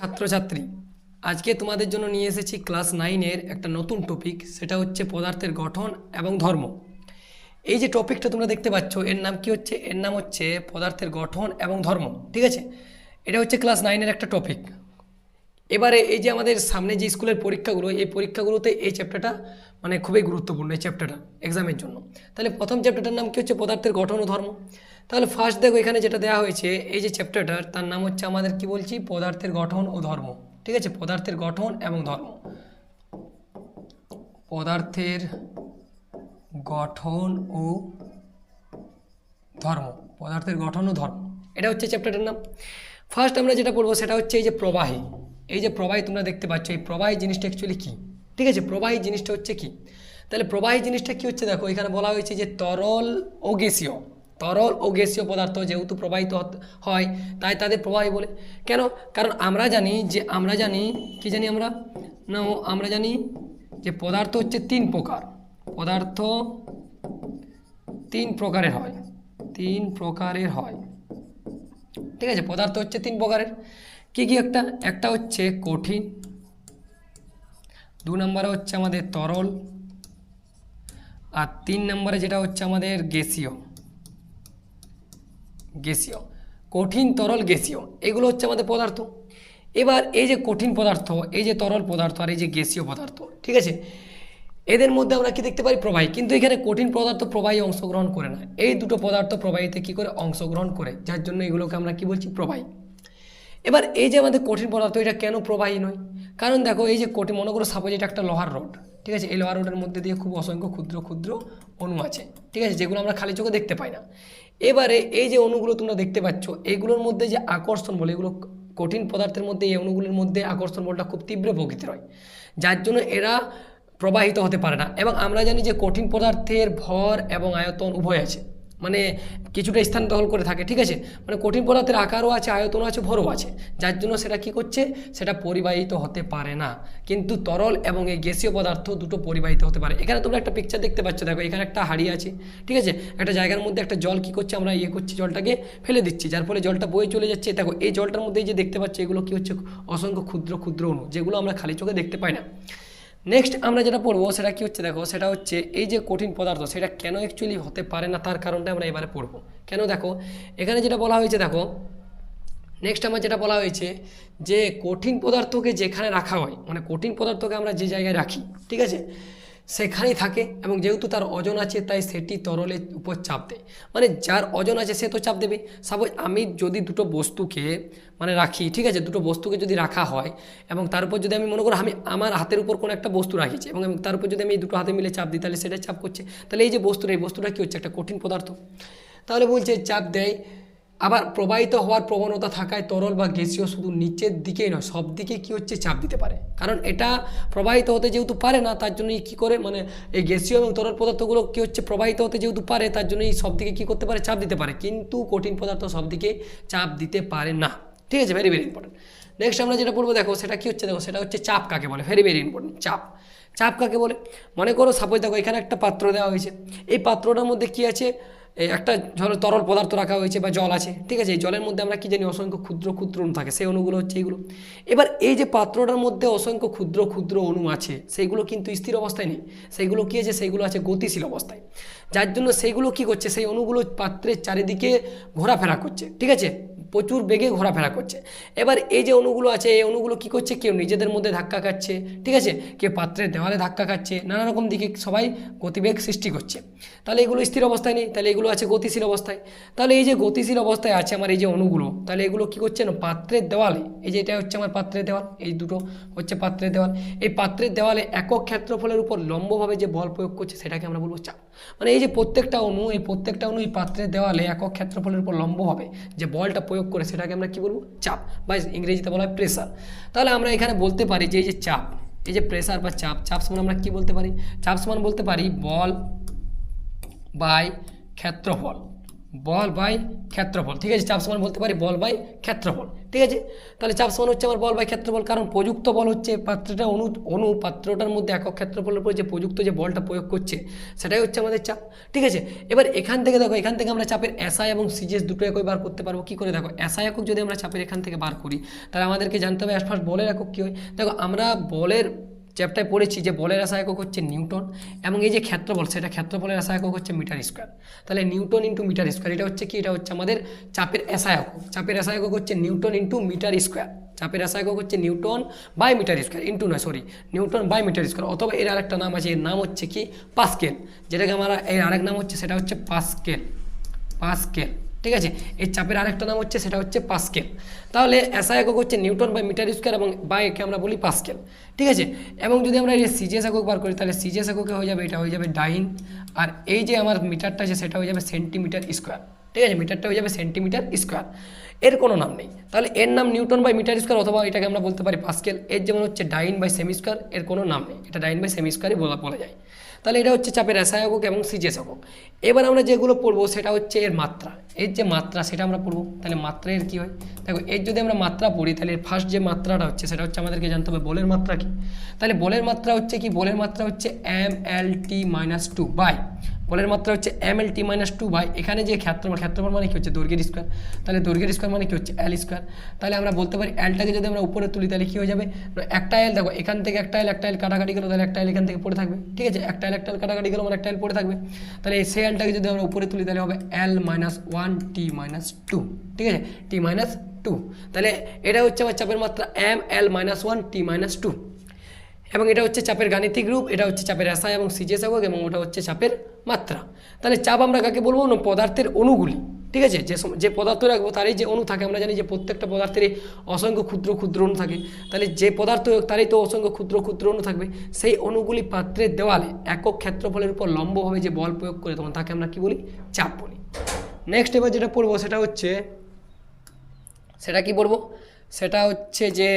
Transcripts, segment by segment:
ছাত্রছাত্রী, আজকে তোমাদের জন্য নিয়ে এসেছি ক্লাস নাইনের একটা নতুন টপিক সেটা হচ্ছে পদার্থের গঠন এবং ধর্ম। এই যে টপিকটা তোমরা দেখতে পাচ্ছ, এর নাম কি হচ্ছে? এর নাম হচ্ছে পদার্থের গঠন এবং ধর্ম, ঠিক আছে? এটা হচ্ছে ক্লাস নাইনের একটা টপিক এবারে এই যে আমাদের সামনে যে স্কুলের পরীক্ষাগুলো, এই পরীক্ষাগুলোতে এই চ্যাপ্টারটা মানে খুবই গুরুত্বপূর্ণ, এই চ্যাপ্টারটা এক্সামের জন্য। তাহলে প্রথম চ্যাপ্টারটার নাম কি হচ্ছে? পদার্থের গঠন ও ধর্ম। তাহলে ফার্স্ট দেখো এখানে যেটা দেওয়া হয়েছে, এই যে চ্যাপ্টারটার তার নাম হচ্ছে আমাদের কি বলছি? পদার্থের গঠন ও ধর্ম। ঠিক আছে? পদার্থের গঠন এবং ধর্ম। পদার্থের গঠন ও ধর্ম। পদার্থের গঠন ও ধর্ম। এটা হচ্ছে চ্যাপ্টারটার নাম। ফার্স্ট আমরা যেটা পড়ব সেটা হচ্ছে এই যে প্রবাহী। এই যে প্রবাহী তোমরা দেখতে পাচ্ছ, এই প্রবাহী জিনিসটা অ্যাকচুয়ালি কী? ঠিক আছে? প্রবাহী জিনিসটা হচ্ছে কি? তাহলে প্রবাহী জিনিসটা কি হচ্ছে দেখো? এখানে বলা হয়েছে যে তরল ও গ্যাসীয়। তরল ও গ্যাসীয় পদার্থ যেহেতু প্রবাহিত হয়, তাই তাদের প্রবাহী বলে। কেন? কারণ আমরা জানি যে, আমরা জানি, কি জানি আমরা? না আমরা জানি যে পদার্থ হচ্ছে তিন প্রকার। পদার্থ তিন প্রকারের হয়। তিন প্রকারের হয়। ঠিক আছে, পদার্থ হচ্ছে তিন প্রকারের। কি কি একটা? একটা হচ্ছে কঠিন। দু নম্বরে হচ্ছে আমাদের তরল। আর তিন নম্বরে যেটা হচ্ছে আমাদের গ্যাসীয়। গ্যাসীয়, কঠিন তরল গ্যাসীয়, এগুলো হচ্ছে আমাদের পদার্থ। এবার এই যে কঠিন পদার্থ, এই যে তরল পদার্থ আর এই যে গ্যাসীয় পদার্থ, ঠিক আছে? এদের মধ্যে আমরা কি দেখতে পারি? প্রবাহী। কিন্তু এখানে কঠিন পদার্থ প্রবাহী অংশগ্রহণ করে না। এই দুটো পদার্থ প্রবাহীতে কি করে? অংশগ্রহণ করে, যার জন্য এগুলোকে আমরা কি বলছি? প্রবাহী। এবার এই যে আমাদের কঠিন পদার্থ, এটা কেন প্রবাহী নয়? কারণ দেখো, এই যে কঠিন, মনে করো সাপোজ এটা একটা লোহার রড, ঠিক আছে? এই লোহার রোডের মধ্যে দিয়ে খুব অসংখ্য ক্ষুদ্র ক্ষুদ্র অণু আছে, ঠিক আছে? যেগুলো আমরা খালি চোখে দেখতে পাই না। এবারে এই যে অণুগুলো তোমরা দেখতে পাচ্ছ, এগুলোর মধ্যে যে আকর্ষণ বলে, এগুলো কঠিন পদার্থের মধ্যে, এই অণুগুলোর মধ্যে আকর্ষণ বলটা খুব তীব্র প্রকৃতির হয়, যার জন্য এরা প্রবাহিত হতে পারে না। এবং আমরা জানি যে কঠিন পদার্থের ভর এবং আয়তন উভয় আছে। মানে কিছুটা স্থান দখল করে থাকে, ঠিক আছে? মানে কঠিন পদার্থের আকারও আছে, আয়তনও আছে, ভরও আছে। যার জন্য সেটা কি করছে? সেটা পরিবাহিত হতে পারে না। কিন্তু তরল এবং এই গ্যাসীয় পদার্থ দুটো পরিবাহিত হতে পারে। এখানে তোমরা একটা পিকচার দেখতে পাচ্ছ। দেখো, এখানে একটা হাড়ি আছে, ঠিক আছে? একটা জায়গার মধ্যে একটা জল কি করছে? আমরা ইয়ে করছি, জলটাকে ফেলে দিচ্ছি। যার ফলে জলটা বয়ে চলে যাচ্ছে। দেখো, এই জলটার মধ্যে যে দেখতে পাচ্ছি, এগুলো কি হচ্ছে? অসংখ্য ক্ষুদ্র ক্ষুদ্র অণু, যেগুলো আমরা খালি চোখে দেখতে পাই না। নেক্সট আমরা যেটা পড়ব, সেটা কি হচ্ছে দেখো, সেটা হচ্ছে এই যে কঠিন পদার্থ, সেটা কেন অ্যাকচুয়ালি হতে পারে না, তার কারণটা আমরা এবারে পড়ব। কেন দেখো, এখানে যেটা বলা হয়েছে দেখো নেক্সট আমার যেটা বলা হয়েছে যে কঠিন পদার্থকে যেখানে রাখা হয় মানে কঠিন পদার্থকে আমরা যে জায়গায় রাখি, ঠিক আছে? সেখানেই থাকে এবং যেহেতু তার ওজন আছে, তাই সেটি তরলের উপর চাপ দেয়। মানে যার ওজন আছে, সে তো চাপ দেবে। সাপোজ আমি যদি দুটো বস্তুকে মানে রাখি, ঠিক আছে? দুটো বস্তুকে যদি রাখা হয় এবং তার উপর যদি আমি মনে করি আমি আমার হাতের উপর কোনো একটা বস্তু রাখিছি এবং তার উপর যদি আমি এই দুটো হাতে মিলে চাপ দিই, তাহলে সেটা চাপ করছে। তাহলে এই যে বস্তুটা, এই বস্তুটা কী হচ্ছে? একটা কঠিন পদার্থ। তাহলে বলছে, চাপ দেয় আবার প্রবাহিত হওয়ার প্রবণতা থাকায় তরল বা গ্যাসীয় শুধু নিচের দিকেই নয়, সব দিকে কী হচ্ছে? চাপ দিতে পারে। কারণ এটা প্রবাহিত হতে যেহেতু পারে না, তার জন্য কী করে? মানে এই গ্যাসীয় এবং তরল পদার্থগুলো কী হচ্ছে? প্রবাহিত হতে যেহেতু পারে, তার জন্য এই সব দিকে কী করতে পারে? চাপ দিতে পারে। কিন্তু কঠিন পদার্থ সব দিকে চাপ দিতে পারে না। ঠিক আছে? ভেরি ভেরি ইম্পর্টেন্ট নেক্সট আমরা যেটা পড়ব দেখো সেটা কী হচ্ছে? দেখো, সেটা হচ্ছে চাপ কাকে বলে? ভেরি ভেরি ইম্পর্টেন্ট চাপ। চাপ কাকে বলে? মনে করো সাপোজ দেখো, এখানে একটা পাত্র দেওয়া হয়েছে। এই পাত্রটার মধ্যে কী আছে? একটা ধরো তরল পদার্থ রাখা হয়েছে বা জল আছে, ঠিক আছে? এই জলের মধ্যে আমরা কি জানি অসংখ্য ক্ষুদ্র ক্ষুদ্র অণু থাকে, সেই অণুগুলো হচ্ছে এইগুলো। এবার এই যে পাত্রটার মধ্যে অসংখ্য ক্ষুদ্র ক্ষুদ্র অণু আছে, সেইগুলো কিন্তু স্থির অবস্থায় নেই। সেইগুলো কী আছে? সেইগুলো আছে গতিশীল অবস্থায়। যার জন্য সেইগুলো কি করছে? সেই অণুগুলো পাত্রের চারিদিকে ঘোরাফেরা করছে, ঠিক আছে? প্রচুর বেগে ঘোরাফেরা করছে। এবার এই যে অণুগুলো আছে, এই অণুগুলো কী করছে? কেউ নিজেদের মধ্যে ধাক্কা খাচ্ছে, ঠিক আছে? কেউ পাত্রের দেওয়ালে ধাক্কা খাচ্ছে, নানা রকম দিকে সবাই গতিবেগ সৃষ্টি করছে। তাহলে এগুলো স্থির অবস্থায় নেই, তাহলে এগুলো আছে গতিশীল অবস্থায়। তাহলে এই যে গতিশীল অবস্থায় আছে আমার এই যে অণুগুলো, তাহলে এগুলো কী করছে না? পাত্রের দেওয়ালে, এই যে এটা হচ্ছে আমার পাত্রের দেওয়াল, এই দুটো হচ্ছে পাত্রের দেওয়াল। এই পাত্রের দেওয়ালে একক ক্ষেত্রফলের উপর লম্বভাবে যে বল প্রয়োগ করছে, সেটাকে আমরা বলব চাপ। মানে এই যে প্রত্যেকটা অণু, এই প্রত্যেকটা অণু এই পাত্রের দেওয়ালে একক ক্ষেত্রফলের উপর লম্ব হবে। যে বলটা প্রয়োগ করে সেটাকে আমরা কী বলব? চাপ, বা ইংরেজিতে বলা হয় প্রেসার তাহলে আমরা এখানে বলতে পারি যে এই যে চাপ, এই যে প্রেসার বা চাপ চাপ সমান আমরা কী বলতে পারি? চাপ সমান বলতে পারি বল বাই ক্ষেত্রফল। বল বাই ক্ষেত্রফল। ঠিক আছে, চাপ সমান বলতে পারি বল বাই ক্ষেত্রফল। ঠিক আছে? তাহলে চাপ সমান হচ্ছে আমার বল বাই ক্ষেত্রফল, কারণ প্রযুক্ত বল হচ্ছে পাত্রটা অনু অনু পাত্রটার মধ্যে একক ক্ষেত্রফলের উপর যে প্রযুক্ত যে বলটা প্রয়োগ করছে, সেটাই হচ্ছে আমাদের চাপ। ঠিক আছে? এবার এখান থেকে দেখো, এখান থেকে আমরা চাপের এসআই এবং সিজিএস দুটো একই বার করতে পারব। কী করে দেখো? এসআই একক যদি আমরা চাপের এখান থেকে বার করি, তাহলে আমাদেরকে জানতে হবে ফার্স্ট বলের একক কী হয়? দেখো, আমরা বলের চ্যাপ্টারে পড়েছি যে বলের রাসা একক হচ্ছে নিউটন এবং এই যে ক্ষেত্রফল, সেটা ক্ষেত্রফলের রাসা একক হচ্ছে মিটার স্কোয়ার। তাহলে নিউটন ইন্টু মিটার স্কোয়ার, এটা হচ্ছে কি? এটা হচ্ছে আমাদের চাপের এসা একক চাপের এসা একক হচ্ছে নিউটন ইন্টু মিটার স্কোয়ার। চাপের রাসা একক হচ্ছে newton by metre square into নয় sorry newton by metre square. অথবা এর আরেকটা নাম আছে, এর নাম হচ্ছে কি? পাস্কেল। যেটাকে আমরা, এর আরেক নাম হচ্ছে, সেটা হচ্ছে পাস্কেল। পাস্কেল। ঠিক আছে? এই চাপের আরেকটা নাম হচ্ছে, সেটা হচ্ছে পাস্কেল। তাহলে এসআই একক হচ্ছে নিউটন বাই মিটার স্কোয়ার এবং বাই একে আমরা বলি পাস্কেল। ঠিক আছে? এবং যদি আমরা এই সিজিএস একক বার করি, তাহলে সিজিএস এককে হয়ে যাবে, এটা হয়ে যাবে ডাইন। আর এই যে আমার মিটারটা আছে, সেটা হয়ে যাবে সেন্টিমিটার স্কোয়ার। ঠিক আছে? মিটারটা হয়ে যাবে সেন্টিমিটার স্কোয়ার। এর কোনো নাম নেই। তাহলে এর নাম নিউটন বাই মিটার স্কোয়ার অথবা এটাকে আমরা বলতে পারি পাস্কেল। এর যেমন হচ্ছে ডাইন বাই সেমি স্কোয়ার, এর কোনো নাম নেই। এটা ডাইন বাই সেমি স্কোয়ারই বলা বলা যায়। তাহলে এটা হচ্ছে চাপের এসআই একক এবং সিজিএস একক। এবার আমরা যেগুলো পড়ব, সেটা হচ্ছে এর মাত্রা। এর যে মাত্রা সেটা আমরা পড়ব। তাহলে মাত্রা এর কী হয়? দেখো, এর যদি আমরা মাত্রা পড়ি, তাহলে এর ফার্স্ট যে মাত্রাটা হচ্ছে, সেটা হচ্ছে আমাদেরকে জানতে হবে বলের মাত্রা কি? তাহলে বলের মাত্রা হচ্ছে কি? বলের মাত্রা হচ্ছে M L T minus two by বলের মাত্রা হচ্ছে M L T minus two by এখানে যে ক্ষেত্রফল ক্ষেত্রফল মানে কি হচ্ছে? দৈর্ঘ্যের স্কোয়ার তাহলে দৈর্ঘ্যের স্কোয়ার মানে কি হচ্ছে? এল স্কোয়ার তাহলে আমরা বলতে পারি এলটাকে যদি আমরা উপরে তুলি, তাহলে কী হয়ে যাবে? একটা এল দেখো, এখান থেকে একটা এল একটা এল কাটাকাটি গেলো, তাহলে একটা এল এখান থেকে পড়ে থাকবে। ঠিক আছে? একটা এল একটা এল কাটাকাটি গেলো মানে একটা এল পড়ে থাকবে। তাহলে সেই এলটাকে যদি আমরা উপরে তুলি, তাহলে হবে L minus one T minus two ঠিক আছে? টি মাইনাস টু তাহলে এটা হচ্ছে আমার চাপের মাত্রা M L minus one T minus two এবং এটা হচ্ছে চাপের গাণিতিক রূপ, এটা হচ্ছে চাপের এসআই এবং সিজিএস একক, এবং ওটা হচ্ছে চাপের মাত্রা। তাহলে চাপ আমরা কাকে বলব? না, পদার্থের অণুগুলি, ঠিক আছে? যে যে পদার্থ রাখব, তারই যে অণু থাকে, আমরা জানি যে প্রত্যেকটা পদার্থেরই অসংখ্য ক্ষুদ্র ক্ষুদ্র অণু থাকে। তাহলে যে পদার্থ, তারই তো অসংখ্য ক্ষুদ্র ক্ষুদ্র অণু থাকবে। সেই অণুগুলি পাত্রের দেওয়ালে একক ক্ষেত্রফলের উপর লম্বভাবে যে বল প্রয়োগ করে তখন তাকে আমরা কি বলি? চাপ বলি। নেক্সট এবার যেটা পড়ব সেটা হচ্ছে, সেটা কি পড়ব? সেটা হচ্ছে যে,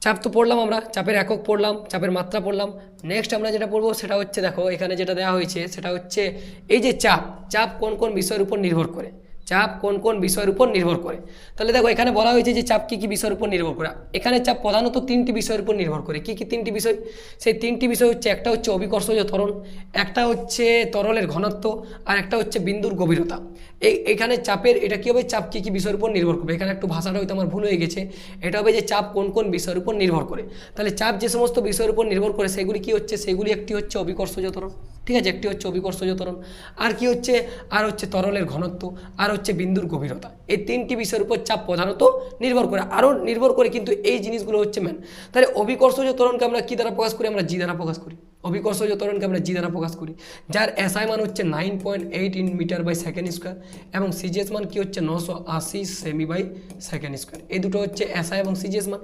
চাপ তো পড়লাম আমরা, চাপের একক পড়লাম, চাপের মাত্রা পড়লাম। নেক্সট আমরা যেটা পড়ব সেটা হচ্ছে দেখো, এখানে যেটা দেওয়া হয়েছে, সেটা হচ্ছে এই যে চাপ চাপ কোন কোন বিষয়ের উপর নির্ভর করে? চাপ কোন কোন বিষয়ের উপর নির্ভর করে। তাহলে দেখো, এখানে বলা হয়েছে যে চাপ কী কী বিষয়ের উপর নির্ভর করে। এখানে চাপ প্রধানত তিনটি বিষয়ের উপর নির্ভর করে। কী কী তিনটি বিষয়? সেই তিনটি বিষয় হচ্ছে, একটা হচ্ছে অভিকর্ষজ ত্বরণ, একটা হচ্ছে তরলের ঘনত্ব, আর একটা হচ্ছে বিন্দুর গভীরতা। এই, এখানে চাপের, এটা কী হবে? চাপ কী কী বিষয়ের উপর নির্ভর করবে। এখানে একটু ভাষাটা হয়তো আমার ভুল হয়ে গেছে। এটা হবে যে চাপ কোন কোন বিষয়ের উপর নির্ভর করে। তাহলে চাপ যে সমস্ত বিষয়ের উপর নির্ভর করে, সেগুলি কি হচ্ছে? সেগুলি একটি হচ্ছে অভিকর্ষজ ত্বরণ। ঠিক আছে? একটি হচ্ছে অভিকর্ষজ ত্বরণ, আর কি হচ্ছে? আর হচ্ছে তরলের ঘনত্ব, আর হচ্ছে বিন্দুর গভীরতা। এই তিনটি বিষয়ের উপর চাপ প্রধানত নির্ভর করে। আরও নির্ভর করে কিন্তু এই জিনিসগুলো হচ্ছে ম্যান তাহলে অভিকর্ষজ ত্বরণকে আমরা কী দ্বারা প্রকাশ করি? আমরা জি দ্বারা প্রকাশ করি। অভিকর্ষজ ত্বরণকে আমরা জি দ্বারা প্রকাশ করি। যার এসআই মান হচ্ছে nine point eight in metre by second square এবং সিজিএস মান কি হচ্ছে নশো আশি সেমি বাই সেকেন্ড স্কোয়ার এই দুটো হচ্ছে এসআই এবং সিজিএস মান।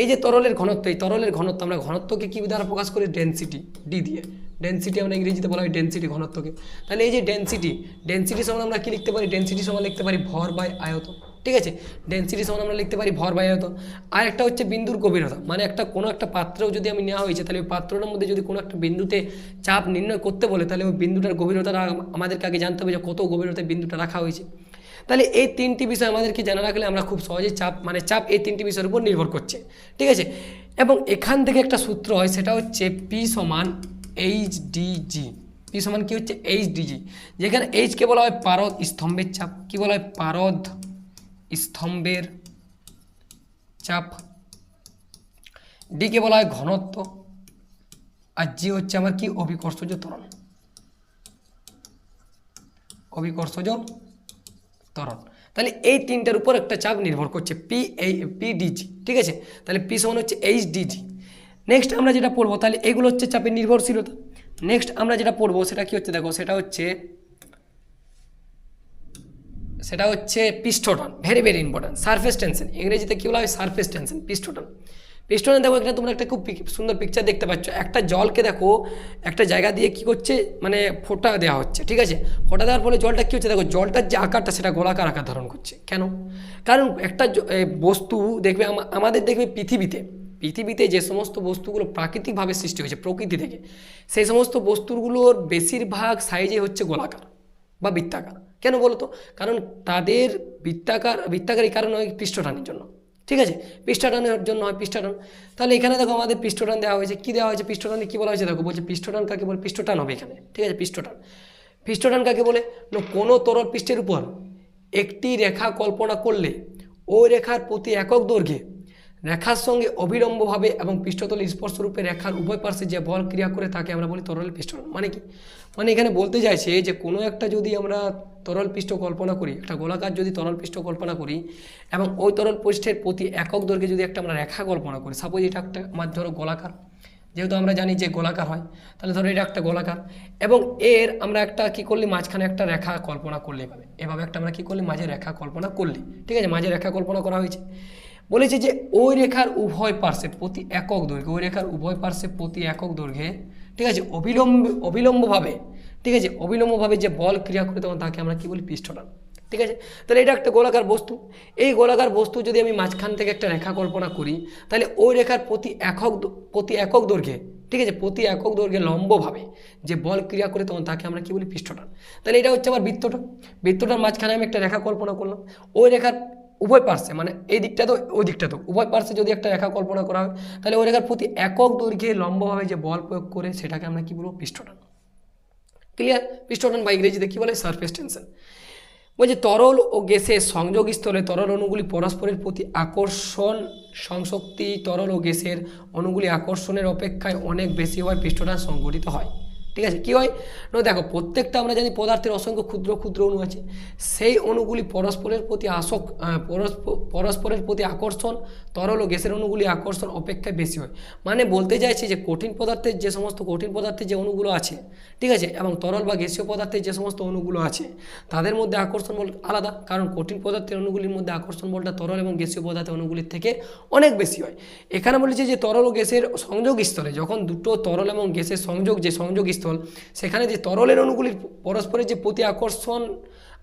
এই যে তরলের ঘনত্ব, এই তরলের ঘনত্ব, আমরা ঘনত্বকে কী দ্বারা প্রকাশ করি? ডেন্সিটি ডি দিয়ে। ডেন্সিটি আমরা ইংরেজিতে বলা হয় ডেন্সিটি ঘনত্বকে। তাহলে এই যে ডেন্সিটি ডেন্সিটি সমান আমরা কী লিখতে পারি? ডেন্সিটি সমান লিখতে পারি ভর বাই আয়তন ঠিক আছে? ডেন্সিটি সমান আমরা লিখতে পারি ভর বাই আয়তন আর একটা হচ্ছে বিন্দুর গভীরতা। মানে একটা কোনো একটা পাত্রেও যদি আমি নেওয়া হয়েছে, তাহলে ওই পাত্রটার মধ্যে যদি কোনো একটা বিন্দুতে চাপ নির্ণয় করতে বলে, তাহলে ওই বিন্দুটার গভীরতাটা আমাদেরকে আগে জানতে হবে যে কত গভীরতায় বিন্দুটা রাখা হয়েছে। তাহলে এই তিনটি বিষয় আমাদেরকে জানা রাখলে আমরা খুব সহজে চাপ মানে চাপ এই তিনটি বিষয়ের উপর নির্ভর করছে। ঠিক আছে? এবং এখান থেকে একটা সূত্র হয়, সেটা হচ্ছে পি সমান এইচ ডিজি পি সমান কি হচ্ছে? এইচ ডিজি যেখানে এইচকে বলা হয় পারদ স্তম্ভের চাপ, কি বলা হয়? পারদ স্তম্ভের চাপ। ডিকে বলা হয় ঘনত্ব। আর জি হচ্ছে আমার কি? অভিকর্ষজ ত্বরণ। অভিকর্ষজ ত্বরণ তাহলে এই তিনটার উপর একটা চাপ নির্ভর করছে পি এই পিডিজি ঠিক আছে? তাহলে পি সমান হচ্ছে এইচ ডিজি নেক্সট আমরা যেটা পড়ব, তাহলে এগুলো হচ্ছে চাপের নির্ভরশীলতা। নেক্সট আমরা যেটা পড়ব, সেটা কি হচ্ছে দেখো, সেটা হচ্ছে সেটা হচ্ছে পিস্টোটন very very important surface tension ইংরেজিতে কী বলা হয়? সারফেস টেনশন পিস্টোটন পিস্টনে দেখো, এখানে তোমরা একটা খুব সুন্দর পিকচার দেখতে পাচ্ছ। একটা জলকে দেখো, একটা জায়গা দিয়ে কি করছে মানে ফোঁটা দেওয়া হচ্ছে, ঠিক আছে? ফোটা দেওয়ার ফলে জলটা কী হচ্ছে, দেখো, জলটার যে আকারটা, সেটা গোলাকার আকার ধারণ করছে। কেন? কারণ একটা বস্তু দেখবে আমাদের দেখবে পৃথিবীতে পৃথিবীতে যে সমস্ত বস্তুগুলো প্রাকৃতিকভাবে সৃষ্টি হয়েছে, প্রকৃতি থেকে, সেই সমস্ত বস্তুগুলোর বেশিরভাগ সাইজে হচ্ছে গোলাকার বা বৃত্তাকার। কেন বলো তো কারণ তাদের বৃত্তাকার, বৃত্তাকারী কারণ হয় পৃষ্ঠটানির জন্য। ঠিক আছে? পৃষ্ঠটানের জন্য হয় পৃষ্ঠটান তাহলে এখানে দেখো আমাদের পৃষ্ঠটান দেওয়া হয়েছে। কী দেওয়া হয়েছে পৃষ্ঠটানে কী বলা হয়েছে দেখো? বলছে পৃষ্ঠটান কাকে বলে? পৃষ্ঠটান হবে এখানে। ঠিক আছে? পৃষ্ঠটান পৃষ্ঠটান কাকে বলে? না, কোনো তরল পৃষ্ঠের উপর একটি রেখা কল্পনা করলে ওই রেখার প্রতি একক দৈর্ঘ্যে রেখার সঙ্গে অবিলম্বভাবে এবং পৃষ্ঠতলে স্পর্শরূপে রেখার উভয় পার্শ্বে যে বল ক্রিয়া করে তাকে আমরা বলি তরল পৃষ্ঠটান মানে কি? মানে এখানে বলতে চাইছে যে কোনো একটা যদি আমরা তরল পৃষ্ঠ কল্পনা করি, একটা গোলাকার যদি তরল পৃষ্ঠ কল্পনা করি এবং ওই তরল পৃষ্ঠের প্রতি একক দৈর্ঘ্যে যদি একটা আমরা রেখা কল্পনা করি সাপোজ এটা একটা, আমার ধরো গোলাকার, যেহেতু আমরা জানি যে গোলাকার হয়, তাহলে ধরো এটা একটা গোলাকার এবং এর আমরা একটা কি করলি, মাঝখানে একটা রেখা কল্পনা করলে এভাবে এভাবে একটা আমরা কি করলি, মাঝে রেখা কল্পনা করলি, ঠিক আছে? মাঝে রেখা কল্পনা করা হয়েছে। বলেছে যে ওই রেখার উভয় পার্শ্বে প্রতি একক দৈর্ঘ্যে, ওই রেখার উভয় পার্শ্বে প্রতি একক দৈর্ঘ্যে ঠিক আছে? অবিলম্ব, অবিলম্বভাবে, ঠিক আছে? অবিলম্বভাবে যে বল ক্রিয়া করে তখন তাকে আমরা কী বলি? পৃষ্ঠটান। ঠিক আছে? তাহলে এটা একটা গোলাকার বস্তু। এই গোলাকার বস্তু যদি আমি মাঝখান থেকে একটা রেখা কল্পনা করি, তাহলে ওই রেখার প্রতি একক প্রতি একক দৈর্ঘ্যে, ঠিক আছে? প্রতি একক দৈর্ঘ্যে লম্বভাবে যে বল ক্রিয়া করে তখন তাকে আমরা কী বলি? পৃষ্ঠটান। তাহলে এটা হচ্ছে আমার বৃত্তটা। বৃত্তটার মাঝখানে আমি একটা রেখা কল্পনা করলাম। ওই রেখার উভয় পার্শ্বে মানে এই দিকটা তো, ওই দিকটা তো। উভয় পার্শ্বে যদি একটা রেখা কল্পনা করা হয়, তাহলে ওই রেখার প্রতি একক দৈর্ঘ্যে লম্বভাবে যে বল প্রয়োগ করে, সেটাকে আমরা কী বলব? পৃষ্ঠটান। ক্লিয়ার পৃষ্ঠটান বা ইংরেজিতে কী বলে? সারফেস টেনশন বলছে তরল ও গ্যাসের সংযোগ স্থলে তরল অণুগুলি পরস্পরের প্রতি আকর্ষণ সংশক্তি তরল ও গ্যাসের অণুগুলি আকর্ষণের অপেক্ষায় অনেক বেশি হওয়ায় পৃষ্ঠটান সংগঠিত হয়। ঠিক আছে? কী হয়? না, দেখো, প্রত্যেকটা আমরা জানি পদার্থের অসংখ্য ক্ষুদ্র ক্ষুদ্র অণু আছে। সেই অণুগুলি পরস্পরের প্রতি আসক পরস্প- পরস্পরের প্রতি আকর্ষণ, তরল ও গ্যাসের অণুগুলি আকর্ষণ অপেক্ষায় বেশি হয়। মানে বলতে চাইছি যে, কঠিন পদার্থের যে সমস্ত কঠিন পদার্থের যে অণুগুলো আছে, ঠিক আছে? এবং তরল বা গ্যাসীয় পদার্থের যে সমস্ত অণুগুলো আছে, তাদের মধ্যে আকর্ষণ বল আলাদা। কারণ কঠিন পদার্থের অণুগুলির মধ্যে আকর্ষণ বলটা তরল এবং গ্যাসীয় পদার্থের অণুগুলির থেকে অনেক বেশি হয়। এখানে বলেছে যে, তরল ও গ্যাসের সংযোগ স্থলে যখন দুটো তরল এবং গ্যাসের সংযোগ, যে সংযোগ স্থল। সেখানে যে তরলের অণুগুলির পরস্পরের যে প্রতি আকর্ষণ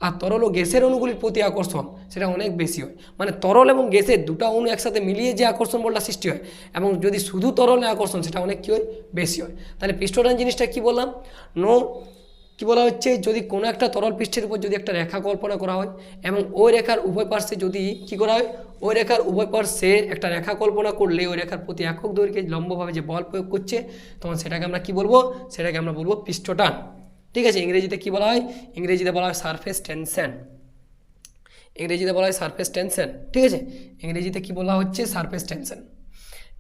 আর তরল ও গ্যাসের অণুগুলির প্রতি আকর্ষণ, সেটা অনেক বেশি হয়। মানে তরল এবং গ্যাসের দুটো অণু একসাথে মিলিয়ে যে আকর্ষণ বলটা সৃষ্টি হয়, এবং যদি শুধু তরলে আকর্ষণ, সেটা অনেক কী হয়? বেশি হয়। তাহলে পৃষ্ঠটান জিনিসটা কি বললাম? নো কি বলা হচ্ছে? যদি কোনো একটা তরল পৃষ্ঠের উপর যদি একটা রেখা কল্পনা করা হয়, এবং ওই রেখার উভয় পার্শ্বে যদি কি করা হয়? ওই রেখার উভয় পার্শ্বে একটা রেখা কল্পনা করলে ওই রেখার প্রতি একক দৈর্ঘ্যে লম্বভাবে যে বল প্রয়োগ করছে, তখন সেটাকে আমরা কি বলব? সেটাকে আমরা বলব পৃষ্ঠটান। ঠিক আছে? ইংরেজিতে কি বলা হয়? ইংরেজিতে বলা হয় সারফেস টেনশন ইংরেজিতে বলা হয় সারফেস টেনশন ঠিক আছে? ইংরেজিতে কি বলা হচ্ছে? সারফেস টেনশন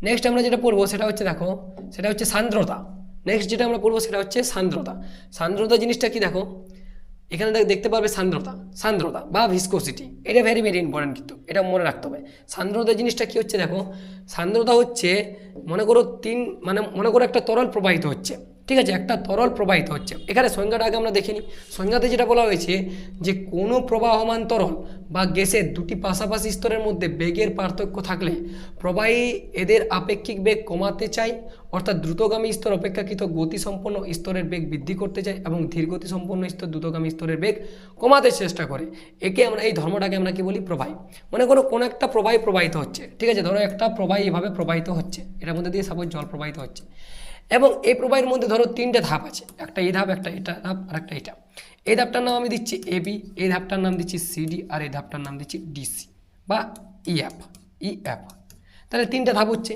নেক্সট আমরা যেটা পড়ব সেটা হচ্ছে দেখো, সেটা হচ্ছে সান্দ্রতা। নেক্সট যেটা আমরা পড়ব সেটা হচ্ছে সান্দ্রতা। সান্দ্রতা জিনিসটা কি দেখো? এখানে দেখতে পারবে সান্দ্রতা সান্দ্রতা বা ভিসকোসিটি এটা ভেরি ভেরি ইম্পর্টেন্ট কিন্তু, এটা মনে রাখতে হবে। সান্দ্রতা জিনিসটা কি হচ্ছে দেখো? সান্দ্রতা হচ্ছে, মনে করো তিন মানে মনে করো একটা তরল প্রবাহিত হচ্ছে। ঠিক আছে, একটা তরল প্রবাহিত হচ্ছে। এখানে সংজ্ঞাটা আগে আমরা দেখিনি সংজ্ঞাতে যেটা বলা হয়েছে যে কোনো প্রবাহমান তরল বা গ্যাসের দুটি পাশাপাশি স্তরের মধ্যে বেগের পার্থক্য থাকলে প্রবাহী এদের আপেক্ষিক বেগ কমাতে চায়, অর্থাৎ দ্রুতগামী স্তর অপেক্ষাকৃত গতিসম্পন্ন স্তরের বেগ বৃদ্ধি করতে চায় এবং ধীরগতি সম্পন্ন স্তর, দ্রুতগামী স্তরের বেগ কমাতে চেষ্টা করে। একে আমরা এই ধর্মটাকে আমরা কি বলি? প্রবাহী। মনে করো কোনো একটা প্রবাহী প্রবাহিত হচ্ছে। ঠিক আছে, ধরো একটা প্রবাহী এভাবে প্রবাহিত হচ্ছে। এটার মধ্যে দিয়ে সাপোজ জল প্রবাহিত হচ্ছে। এবং এই প্রবাহের মধ্যে ধরো তিনটে ধাপ আছে। একটা এই ধাপ, একটা এটা ধাপ, আর একটা এটা। এই ধাপটার নাম আমি দিচ্ছি এবি এই ধাপটার নাম দিচ্ছি সিডি আর এই ধাপটার নাম দিচ্ছি ডিসি বা ইএফ ইএফ তাহলে তিনটা ধাপ হচ্ছে।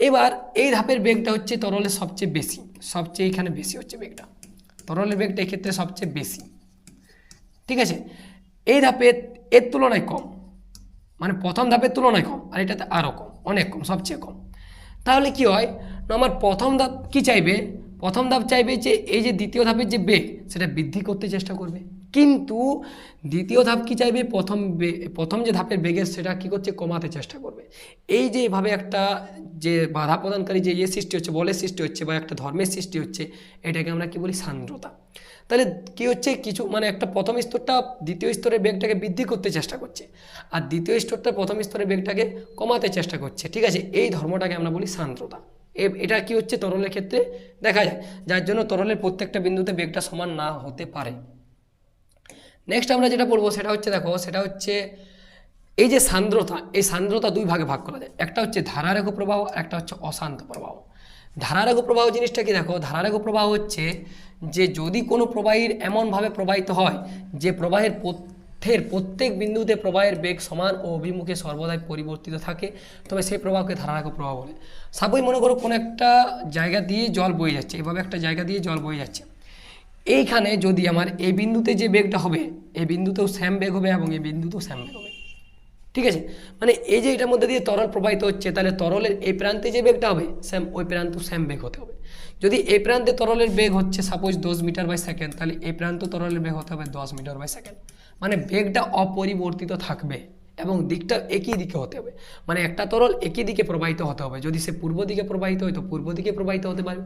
এবার এই ধাপের বেগটা হচ্ছে তরলের সবচেয়ে বেশি, সবচেয়ে এখানে বেশি হচ্ছে বেগটা। তরলের বেগটা এক্ষেত্রে সবচেয়ে বেশি। ঠিক আছে? এই ধাপে এর তুলনায় কম। মানে প্রথম ধাপের তুলনায় কম, আর এটাতে আরও কম, অনেক কম, সবচেয়ে কম। তাহলে কি হয়? আমার প্রথম ধাপ কি চাইবে? প্রথম ধাপ চাইবে যে এই যে দ্বিতীয় ধাপের যে বেগ সেটা বৃদ্ধি করতে চেষ্টা করবে। কিন্তু দ্বিতীয় ধাপ কি চাইবে? প্রথম প্রথম যে ধাপের বেগের সেটা কি করছে? কমাতে চেষ্টা করবে। এই যে এভাবে একটা যে বাধা প্রদানকারী যে ইয়ে সৃষ্টি হচ্ছে, বলের সৃষ্টি হচ্ছে বা একটা ধর্মের সৃষ্টি হচ্ছে, এটাকে আমরা কি বলি? সান্দ্রতা। তাহলে কি হচ্ছে? কিছু মানে একটা প্রথম স্তরটা দ্বিতীয় স্তরের বেগটাকে বৃদ্ধি করতে চেষ্টা করছে। আর দ্বিতীয় স্তরটা প্রথম স্তরের বেগটাকে কমাতে চেষ্টা করছে। ঠিক আছে? এই ধর্মটাকে আমরা বলি সান্দ্রতা। এটা কি হচ্ছে? তরলের ক্ষেত্রে দেখা যায়, যার জন্য তরলের প্রত্যেকটা বিন্দুতে বেগটা সমান না হতে পারে। নেক্সট আমরা যেটা পড়ব সেটা হচ্ছে, দেখো, সেটা হচ্ছে এই যে সান্দ্রতা, এই সান্দ্রতা দুই ভাগে ভাগ করা যায়। একটা হচ্ছে ধারারেখ প্রবাহ একটা হচ্ছে অশান্ত প্রবাহ। ধারারেখ প্রবাহ জিনিসটা কি দেখো? ধারারেখ প্রবাহ হচ্ছে যে যদি কোনো প্রবাহীর এমনভাবে প্রবাহিত হয়, যে প্রবাহের পথের প্রত্যেক বিন্দুতে প্রবাহের বেগ সমান ও অভিমুখে সর্বদাই পরিবর্তিত থাকে। তবে সেই প্রবাহকে ধারারেখ প্রবাহ বলে। সাপোজ মনে করো কোনো একটা জায়গা দিয়ে জল বয়ে যাচ্ছে, এভাবে একটা জায়গা দিয়ে জল বয়ে যাচ্ছে। এইখানে যদি আমার এই বিন্দুতে যে বেগটা হবে, এই বিন্দুতেও স্যাম বেগ হবে এবং এই বিন্দুতেও স্যাম বেগ হবে। ঠিক আছে? মানে এই যে এটার মধ্যে দিয়ে তরল প্রবাহিত হচ্ছে, তাহলে তরলের এই প্রান্তে যে বেগটা হবে স্যাম ওই প্রান্ত স্যাম বেগ হতে হবে। যদি এই প্রান্তে তরলের বেগ হচ্ছে সাপোজ দশ মিটার বাই সেকেন্ড তাহলে এই প্রান্ত তরলের বেগ হতে হবে দশ মিটার বাই সেকেন্ড মানে বেগটা অপরিবর্তিত থাকবে এবং দিকটা একই দিকে হতে হবে। মানে একটা তরল একই দিকে প্রবাহিত হতে হবে। যদি সে পূর্ব দিকে প্রবাহিত হয়, তো পূর্ব দিকে প্রবাহিত হতে পারে।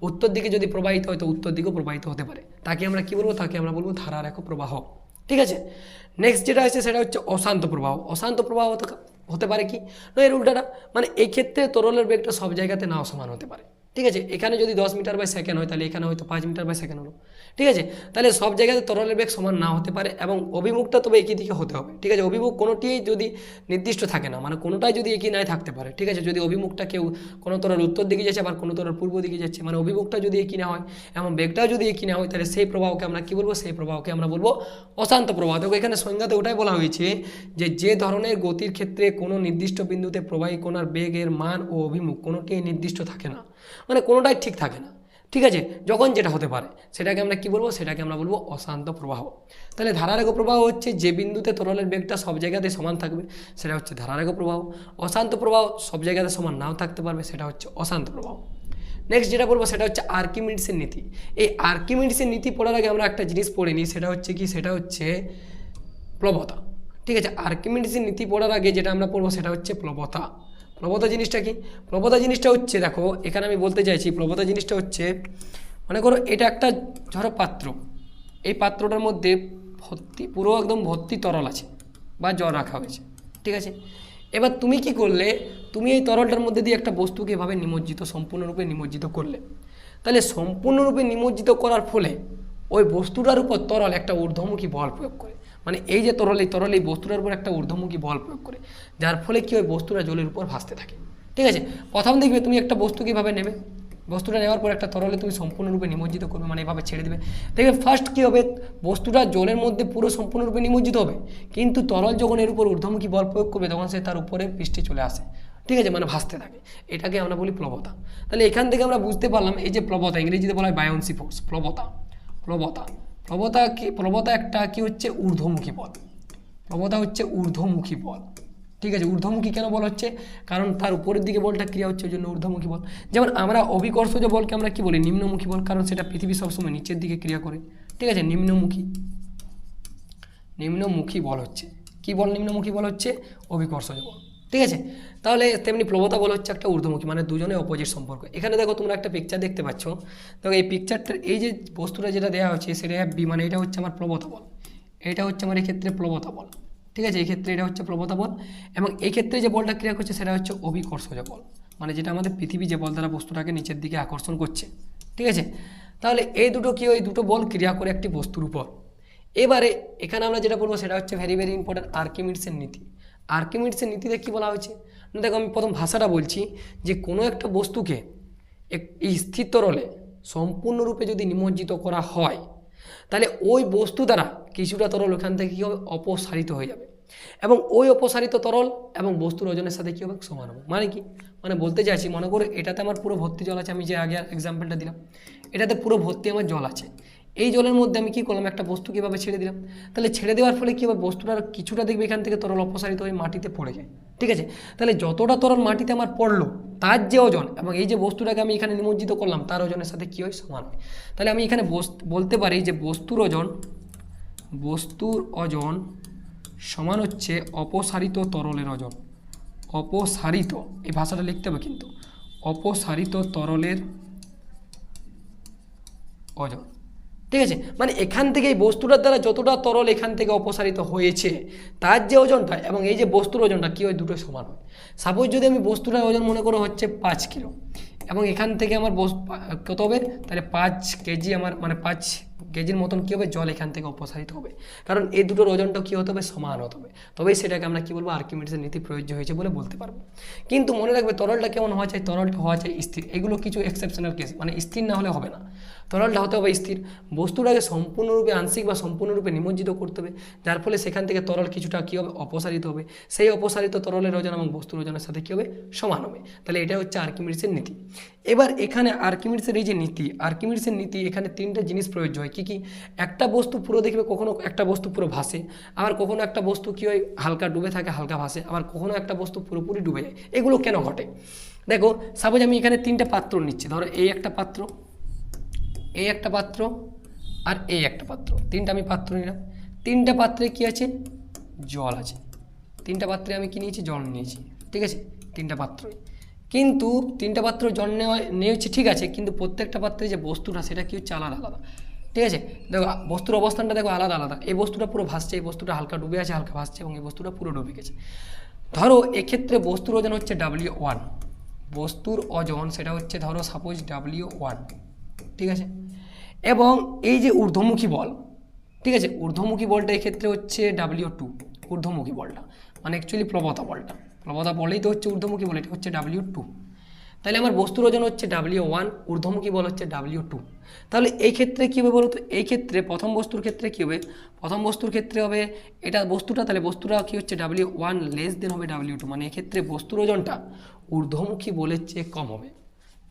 উত্তর দিকে যদি প্রবাহিত হয়, তো উত্তর দিকেও প্রবাহিত হতে পারে। তাকে আমরা কি বলব? তাকে আমরা বলব ধারারেখ প্রবাহ। ঠিক আছে? নেক্সট যেটা আছে সেটা হচ্ছে অশান্ত প্রবাহ। অশান্ত প্রবাহ হতে- হতে পারে কি? না, এর উল্টাটা। মানে এই ক্ষেত্রে তরলের বেগটা সব জায়গাতে নাও সমান হতে পারে। ঠিক আছে? এখানে যদি দশ মিটার বাই সেকেন্ড হয়, তাহলে এখানে হয়তো পাঁচ মিটার বাই সেকেন্ড হলো। ঠিক আছে? তাহলে সব জায়গাতে তরলের বেগ সমান না হতে পারে এবং অভিমুখটা তবে একই দিকে হতে হবে। ঠিক আছে? অভিমুখ কোনোটিই যদি নির্দিষ্ট থাকে না মানে কোনোটাই যদি একই নাই থাকতে পারে। ঠিক আছে? যদি অভিমুখটা কেউ কোনো তরল উত্তর দিকে যাচ্ছে, আবার কোনো তরল পূর্ব দিকে যাচ্ছে মানে অভিমুখটা যদি একই না হয় এবং বেগটাও যদি একই না হয়, তাহলে সেই প্রবাহকে আমরা কী বলব? সেই প্রবাহকে আমরা বলব অশান্ত প্রবাহ। দেখো, এখানে সংজ্ঞাতে ওটাই বলা হয়েছে যে যে ধরনের গতির ক্ষেত্রে কোনো নির্দিষ্ট বিন্দুতে প্রবাহী কোনার বেগের মান ও অভিমুখ কোনোটিই নির্দিষ্ট থাকে না। মানে কোনোটাই ঠিক থাকে না। ঠিক আছে? যখন যেটা হতে পারে, সেটাকে আমরা কি বলব? সেটাকে আমরা বলব অশান্ত প্রবাহ। তাহলে ধারারেখ প্রবাহ হচ্ছে যে বিন্দুতে তরলের বেগটা সব জায়গাতে সমান থাকবে, সেটা হচ্ছে ধারারেখ প্রবাহ। অশান্ত প্রবাহ সব জায়গাতে সমান নাও থাকতে পারবে, সেটা হচ্ছে অশান্ত প্রবাহ। নেক্সট যেটা বলব, সেটা হচ্ছে আর্কিমিডিসের নীতি। এই আর্কিমিডিসের নীতি পড়ার আগে আমরা একটা জিনিস পড়ে নিই, সেটা হচ্ছে কি? সেটা হচ্ছে প্লবতা ঠিক আছে? আর্কিমিডিসের নীতি পড়ার আগে যেটা আমরা পড়ব, সেটা হচ্ছে প্লবতা প্লবতা জিনিসটা কি? প্লবতা জিনিসটা হচ্ছে, দেখো, এখানে আমি বলতে চাইছি প্লবতা জিনিসটা হচ্ছে, মনে করো এটা একটা, ধরো, পাত্র। এই পাত্রটার মধ্যে ভর্তি, পুরো একদম ভর্তি তরল আছে, বা জল রাখা হয়েছে, ঠিক আছে? এবার তুমি কি করলে? তুমি এই তরলটার মধ্যে দিয়ে একটা বস্তুকে এভাবে নিমজ্জিত, সম্পূর্ণরূপে নিমজ্জিত করলে। তাহলে সম্পূর্ণরূপে নিমজ্জিত করার ফলে ওই বস্তুটার উপর তরল একটা ঊর্ধ্বমুখী বল প্রয়োগ করে। মানে এই যে তরল এই তরল এই বস্তুটার উপর একটা ঊর্ধ্বমুখী বল প্রয়োগ করে, যার ফলে কি ওই বস্তুটা জলের উপর ভাসতে থাকে। ঠিক আছে? প্রথম দেখবে তুমি একটা বস্তু কীভাবে নেবে? বস্তুটা নেওয়ার পর একটা তরলে তুমি সম্পূর্ণরূপে নিমজ্জিত করবে মানে এভাবে ছেড়ে দেবে। দেখবে ফার্স্ট কী হবে? বস্তুটা জলের মধ্যে পুরো সম্পূর্ণরূপে নিমজ্জিত হবে। কিন্তু তরল যখন এর উপর ঊর্ধ্বমুখী বল প্রয়োগ করবে, তখন সে তার উপরে পৃষ্ঠে চলে আসে। ঠিক আছে? মানে ভাসতে থাকে। এটাকে আমরা বলি প্লবতা। তাহলে এখান থেকে আমরা বুঝতে পারলাম, এই যে প্লবতা, ইংরেজিতে বলা হয় বায়োন্সি ফোর্স প্লবতা প্লবতা। প্লবতা কি? প্রবতা একটা কি হচ্ছে? ঊর্ধ্বমুখী পদ। প্রবতা হচ্ছে ঊর্ধ্বমুখী পদ। ঠিক আছে, ঊর্ধ্বমুখী কেন বল হচ্ছে? কারণ তার উপরের দিকে বলটা ক্রিয়া হচ্ছে, ওই জন্য ঊর্ধ্বমুখী বল যেমন আমরা অভিকর্ষজ বলকে আমরা কি বলি? নিম্নমুখী বল, কারণ সেটা পৃথিবী সবসময় নিচের দিকে ক্রিয়া করে। ঠিক আছে, নিম্নমুখী। নিম্নমুখী বল হচ্ছে। কি বল নিম্নমুখী বল হচ্ছে? অভিকর্ষজ বল। ঠিক আছে? তাহলে তেমনি প্রবতা বল হচ্ছে একটা ঊর্ধ্বমুখী মানে দুজনে অপোজিট সম্পর্ক। এখানে দেখো তোমরা একটা পিকচার দেখতে পাচ্ছ। দেখো এই পিকচারটার এই যে বস্তুটা যেটা দেওয়া হচ্ছে সেটা বি মানে এটা হচ্ছে আমার প্লবতা বল। এটা হচ্ছে আমার এই ক্ষেত্রে প্লবতা বল। ঠিক আছে? এই ক্ষেত্রে এটা হচ্ছে প্রবতা বল। এবং এই ক্ষেত্রে যে বলটা ক্রিয়া করছে, সেটা হচ্ছে অভিকর্ষজ বল। মানে যেটা আমাদের পৃথিবী যে বল দ্বারা বস্তুটাকে নিচের দিকে আকর্ষণ করছে। ঠিক আছে? তাহলে এই দুটো কি, ওই দুটো বল ক্রিয়া করে একটি বস্তুর উপর। এবারে এখানে আমরা যেটা বলব, সেটা হচ্ছে ভেরি ভেরি ইম্পর্ট্যান্ট আর্কিমিডসের নীতি। আর্কিমিডসের নীতিতে কী বলা হয়েছে? না, দেখো, আমি প্রথম ভাষাটা বলছি যে কোনো একটা বস্তুকে এই স্থির তরলে সম্পূর্ণরূপে যদি নিমজ্জিত করা হয়, তাহলে ওই বস্তু দ্বারা কিছুটা তরল ওখান থেকে কী হবে? অপসারিত হয়ে যাবে। এবং ওই অপসারিত তরল এবং বস্তুর ওজনের সাথে কী হবে? সমান হবে। মানে কি? মানে বলতে চাইছি, মনে করো এটাতে আমার পুরো ভর্তি জল আছে, আমি যে আগে এক্সাম্পলটা দিলাম, এটাতে পুরো ভর্তি আমার জল আছে। এই জলের মধ্যে আমি কী করলাম? একটা বস্তু কীভাবে ছেড়ে দিলাম? তাহলে ছেড়ে দেওয়ার ফলে কী হবে? বস্তুটার কিছুটা দেখবে এখান থেকে তরল অপসারিত হয়ে মাটিতে পড়ে যায়। ঠিক আছে? তাহলে যতটা তরল মাটিতে আমার পড়ল, তার যে ওজন এবং এই যে বস্তুটাকে আমি এখানে নিমজ্জিত করলাম, তার ওজনের সাথে কী হয়? সমান তাহলে আমি এখানে বলতে পারি যে বস্তুর ওজন বস্তুর ওজন সমান হচ্ছে অপসারিত তরলের ওজন। অপসারিত, এই ভাষাটা লিখতে হবে কিন্তু। অপসারিত তরলের ওজন। ঠিক আছে? মানে এখান থেকে এই বস্তুটার দ্বারা যতটা তরল এখান থেকে অপসারিত হয়েছে, তার যে ওজনটা এবং এই যে বস্তুর ওজনটা কী হয়? দুটো সমান হয়। সাপোজ যদি আমি বস্তুটার ওজন মনে করো হচ্ছে পাঁচ কিলো এবং এখান থেকে আমার কত হবে? তাহলে পাঁচ কেজি আমার মানে পাঁচ কেজির মতন কী হবে? জল এখান থেকে অপসারিত হবে। কারণ এই দুটোর ওজনটা কী হতে হবে? সমান হতে হবে। তবেই সেটাকে আমরা কী বলব? আর্কিমিডিসের নীতি প্রযোজ্য হয়েছে বলে বলতে পারব। কিন্তু মনে রাখবে তরলটা কেমন হওয়া চাই? তরলটা হওয়া চাই স্থির। এগুলো কিছু এক্সেপশনাল কেস মানে স্থির না হলে হবে না। তরলটা হতে হবে স্থির। বস্তুটাকে সম্পূর্ণরূপে আংশিক বা সম্পূর্ণরূপে নিমজ্জিত করতে হবে। যার ফলে সেখান থেকে তরল কিছুটা কী হবে? অপসারিত হবে। সেই অপসারিত তরলের ওজন এবং বস্তুর ওজনের সাথে কী হবে? সমান হবে। তাহলে এটা হচ্ছে আর্কিমিডিসের নীতি। এবার এখানে আর্কিমিডিসের এই যে নীতি, আর্কিমিডিসের নীতি, এখানে তিনটা জিনিস প্রযোজ্য হয়। কী কী? একটা বস্তু পুরো দেখবে কখনো একটা বস্তু পুরো ভাসে, আবার কখনো একটা বস্তু কী হয়? হালকা ডুবে থাকে, হালকা ভাসে, আবার কখনো একটা বস্তু পুরোপুরি ডুবে যায়। এগুলো কেন ঘটে? দেখো সাপোজ আমি এখানে তিনটে পাত্র নিচ্ছি। ধরো এই একটা পাত্র এই একটা পাত্র আর এই একটা পাত্র। তিনটা আমি পাত্র নিলাম। তিনটা পাত্রে কি আছে? জল আছে। তিনটা পাত্রে আমি কি নিয়েছি? জল নিয়েছি। ঠিক আছে? তিনটা পাত্রই কিন্তু তিনটা পাত্র জল নেওয়া নিয়েছি ঠিক আছে, কিন্তু প্রত্যেকটা পাত্রে যে বস্তুটা, সেটা কি হচ্ছে? আলাদা আলাদা। ঠিক আছে? দেখো, বস্তুর অবস্থানটা দেখো আলাদা আলাদা। এই বস্তুটা পুরো ভাসছে, এই বস্তুটা হালকা ডুবে আছে, হালকা ভাসছে, এবং এই বস্তুটা পুরো ডুবে গেছে। ধরো, এক্ষেত্রে বস্তুর ওজন হচ্ছে ডাব্লিউ ওয়ান বস্তুর ওজন, সেটা হচ্ছে ধরো সাপোজ ডাব্লিউ ওয়ান ঠিক আছে? এবং এই যে ঊর্ধ্বমুখী বল, ঠিক আছে? ঊর্ধ্বমুখী বলটা ক্ষেত্রে হচ্ছে ডাব্লিউ টু ঊর্ধ্বমুখী বলটা। মানে অ্যাকচুয়ালি প্রবতা বলটা। প্রবতা বলেই তো হচ্ছে ঊর্ধ্বমুখী বল, এটা হচ্ছে ডাব্লিউ টু তাহলে আমার বস্তুর ওজন হচ্ছে ডাব্লিউ ওয়ান ঊর্ধ্বমুখী বল হচ্ছে ডাব্লিউ টু তাহলে এই ক্ষেত্রে কী হবে বলো তো? এই ক্ষেত্রে প্রথম বস্তুর ক্ষেত্রে কী হবে? প্রথম বস্তুর ক্ষেত্রে হবে এটা বস্তুটা, তাহলে বস্তুটা কী হচ্ছে? ডাব্লিউ ওয়ান লেস দেন হবে ডাব্লিউ টু মানে এক্ষেত্রে বস্তুর ওজনটা ঊর্ধ্বমুখী বলের চেয়ে কম হবে।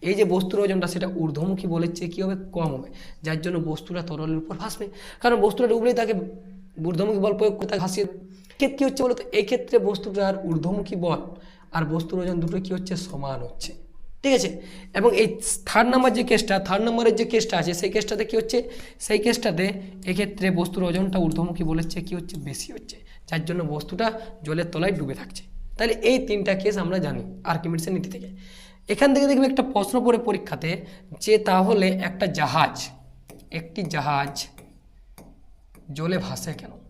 এই যে বস্তুর ওজনটা সেটা ঊর্ধ্বমুখী চেয়ে কী হবে? কম হবে। যার জন্য বস্তুটা তরলের উপর ভাসবে। কারণ বস্তুটা ডুবলেই তাকে ঊর্ধ্বমুখী বল প্রয়োগ করে তাকে ভাসিয়ে। ক্ষেত্রে কী হচ্ছে বলতো? এই ক্ষেত্রে বস্তুটার ঊর্ধ্বমুখী বল আর বস্তুর ওজন দুটো কী হচ্ছে? সমান হচ্ছে। ঠিক আছে? এবং এই থার্ড নাম্বার যে কেসটা থার্ড নাম্বারের যে কেসটা আছে, সেই কেসটাতে কী হচ্ছে? সেই কেসটাতে এক্ষেত্রে বস্তুর ওজনটা ঊর্ধ্বমুখী বলেছে, কী হচ্ছে? বেশি হচ্ছে। যার জন্য বস্তুটা জলের তলায় ডুবে থাকছে। তাহলে এই তিনটা কেস আমরা জানি আর্কিমিডসের নীতি থেকে। এখান থেকে দেখবে একটা প্রশ্ন পড়ে পরীক্ষাতে যে তাহলে একটা জাহাজ, একটি জাহাজ জলে ভাসে কেন?